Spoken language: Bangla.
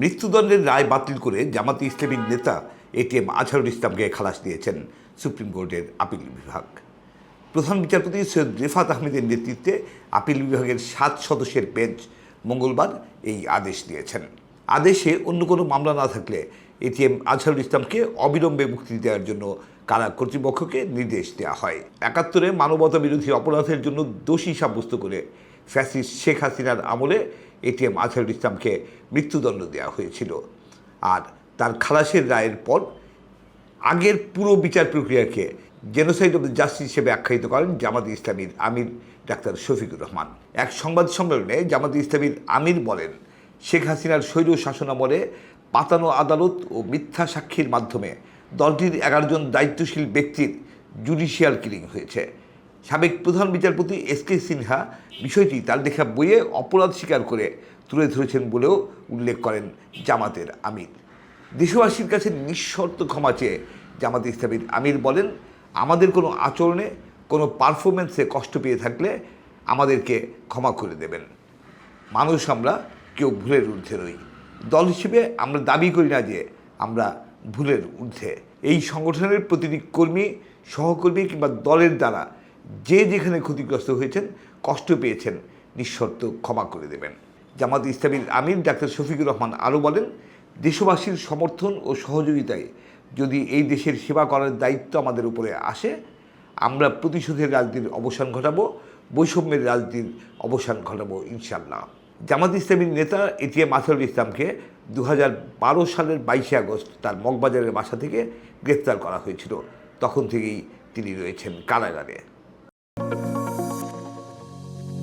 মৃত্যুদণ্ডের রায় বাতিল করে জামাতে ইসলামীর নেতা এটিএম আজহারুল ইসলামকে খালাস দিয়েছেন সুপ্রিম কোর্টের আপিল বিভাগ। প্রধান বিচারপতি সৈয়দ রেফাত আহমেদের নেতৃত্বে আপিল বিভাগের সাত সদস্যের বেঞ্চ মঙ্গলবার এই আদেশ দিয়েছেন। আদেশে অন্য কোনো মামলা না থাকলে এটিএম আজহারুল ইসলামকে অবিলম্বে মুক্তি দেওয়ার জন্য কারা কর্তৃপক্ষকে নির্দেশ দেওয়া হয়। একাত্তরে মানবতা বিরোধী অপরাধের জন্য দোষী সাব্যস্ত করে ফ্যাসিস্ট শেখ হাসিনার আমলে এটিএম আজহারুল ইসলামকে মৃত্যুদণ্ড দেওয়া হয়েছিল। আর তার খালাসের রায়ের পর আগের পুরো বিচার প্রক্রিয়াকে জেনোসাইড অব জাস্টিস হিসেবে আখ্যায়িত করেন জামাত ইসলামীর আমির ডাক্তার শফিকুর রহমান। এক সংবাদ সম্মেলনে জামাত ইসলামীর আমির বলেন, শেখ হাসিনার স্বৈর শাসনামলে পাতানো আদালত ও মিথ্যা সাক্ষীর মাধ্যমে দলটির এগারোজন দায়িত্বশীল ব্যক্তির জুডিশিয়াল কিলিং হয়েছে। সাবেক প্রধান বিচারপতি এস কে সিনহা বিষয়টি তার লেখা বইয়ে অপরাধ স্বীকার করে তুলে ধরেছেন বলেও উল্লেখ করেন জামাতের আমির। দেশবাসীর কাছে নিঃশর্ত ক্ষমা চেয়ে জামাত ইসলামীর আমির বলেন, আমাদের কোনো আচরণে, কোনো পারফরমেন্সে কষ্ট পেয়ে থাকলে আমাদেরকে ক্ষমা করে দেবেন। মানুষ আমরা, কেউ ভুলের ঊর্ধ্বে রই দল হিসেবে আমরা দাবি করি না যে আমরা ভুলের ঊর্ধ্বে। এই সংগঠনের প্রতিটি কর্মী, সহকর্মী কিংবা দলের দ্বারা যে যেখানে ক্ষতিগ্রস্ত হয়েছেন, কষ্ট পেয়েছেন, নিঃশর্ত ক্ষমা করে দেবেন। জামাত ইসলামীর আমির ডাক্তার শফিকুর রহমান আরও বলেন, দেশবাসীর সমর্থন ও সহযোগিতায় যদি এই দেশের সেবা করার দায়িত্ব আমাদের উপরে আসে, আমরা প্রতিশোধের রাজনীতির অবসান ঘটাবো, বৈষম্যের রাজনীতির অবসান ঘটাবো ইনশাল্লাহ জামাত ইসলামীর নেতা এটিএম আসারুল ইসলামকে দু হাজার বারো সালের বাইশে আগস্ট তার মগবাজারের বাসা থেকে গ্রেপ্তার করা হয়েছিল। তখন থেকেই তিনি রয়েছেন কারাগারে।